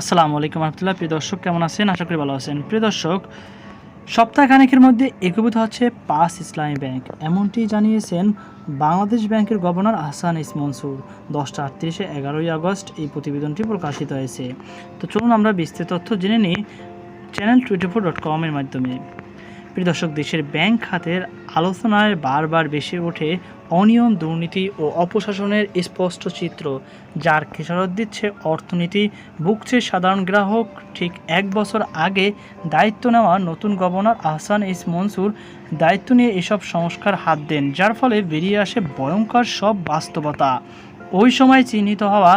আসসালামু আলাইকুম রহমতুল্লাহ। প্রিয় দর্শক, কেমন আছেন? আশা করি ভালো আছেন। প্রিয় দর্শক, সপ্তাহখানেকের মধ্যে একীভূত হচ্ছে পাস ইসলামী ব্যাংক। এমনটি জানিয়েছেন বাংলাদেশ ব্যাংকের গভর্নর আহসান ইস মনসুর। দশটা আটত্রিশে এগারোই আগস্ট এই প্রতিবেদনটি প্রকাশিত হয়েছে। তো চলুন আমরা বিস্তৃত তথ্য জেনে নিই চ্যানেল টোয়েন্টি ফোর ডট কমের মাধ্যমে। প্রিয় দর্শক, দেশের ব্যাংক খাতের আলোচনায় বারবার বেশি ওঠে অনিয়ম, দুর্নীতি ও অপশাসনের স্পষ্ট চিত্র, যার খেসারত দিচ্ছে অর্থনীতি। ভুগছে সাধারণ গ্রাহক। ঠিক এক বছর আগে দায়িত্ব নেওয়া নতুন গভর্নর আহসান ইস মনসুর দায়িত্ব নিয়ে এসব সংস্কার হাত দেন, যার ফলে বেরিয়ে আসে ভয়ঙ্কর সব বাস্তবতা। ওই সময় চিহ্নিত হওয়া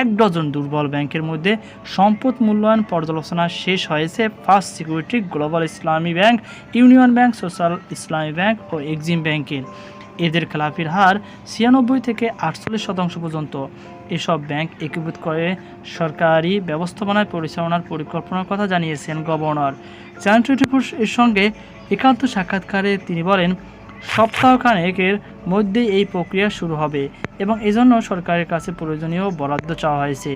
এক ডজন দুর্বল ব্যাংকের মধ্যে সম্পদ মূল্যায়ন পর্যালোচনা শেষ হয়েছে First Security Global Islami Bank, Union Bank, Social Islami Bank ও এক্সিম ব্যাংকের এদের খেলাপির হার ছিয়ানব্বই থেকে আটচল্লিশ শতাংশ পর্যন্ত। এসব ব্যাংক একীভূত করে সরকারি ব্যবস্থাপনায় পরিচালনার পরিকল্পনার কথা জানিয়েছেন গভর্নর। টোয়েন্টি এর সঙ্গে একান্ত সাক্ষাৎকারে তিনি বলেন সপ্তাহখানেকের মধ্যেই এই প্রক্রিয়া শুরু হবে এবং এজন্য সরকারের কাছে প্রয়োজনীয় বরাদ্দ চাওয়া হয়েছে।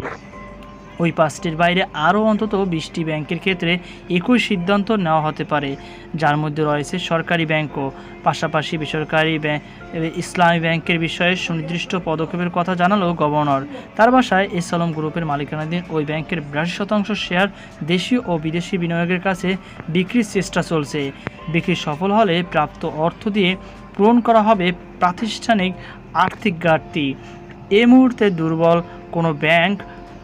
ওই পাঁচটির বাইরে আরও অন্তত বিশটি ব্যাংকের ক্ষেত্রে একই সিদ্ধান্ত নেওয়া হতে পারে, যার মধ্যে রয়েছে সরকারি ব্যাংকও। পাশাপাশি বেসরকারি ইসলামী ব্যাংকের বিষয়ে সুনির্দিষ্ট পদক্ষেপের কথা জানালো গভর্নর। তার বাসায় এস আলম গ্রুপের মালিকানাধীন ওই ব্যাংকের বিরাশি শতাংশ শেয়ার দেশীয় ও বিদেশি বিনিয়োগের কাছে বিক্রির চেষ্টা চলছে। বিক্রি সফল হলে প্রাপ্ত অর্থ দিয়ে পূরণ করা হবে প্রাতিষ্ঠানিক আর্থিক ঘাটতি। এ মুহূর্তে দুর্বল কোনো ব্যাংক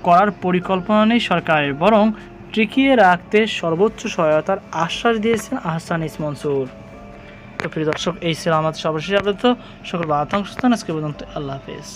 করার পরিকল্পনা নেই সরকারের, বরং টিকিয়ে রাখতে সর্বোচ্চ সহায়তার আশ্বাস দিয়েছেন আহসান ইস মনসুর। তো প্রিয় দর্শক, এই ছিল আমাদের সর্বশেষ আবৃত্ত সকল বাতাংশ আজকে পর্যন্ত আল্লাহ হাফেজ।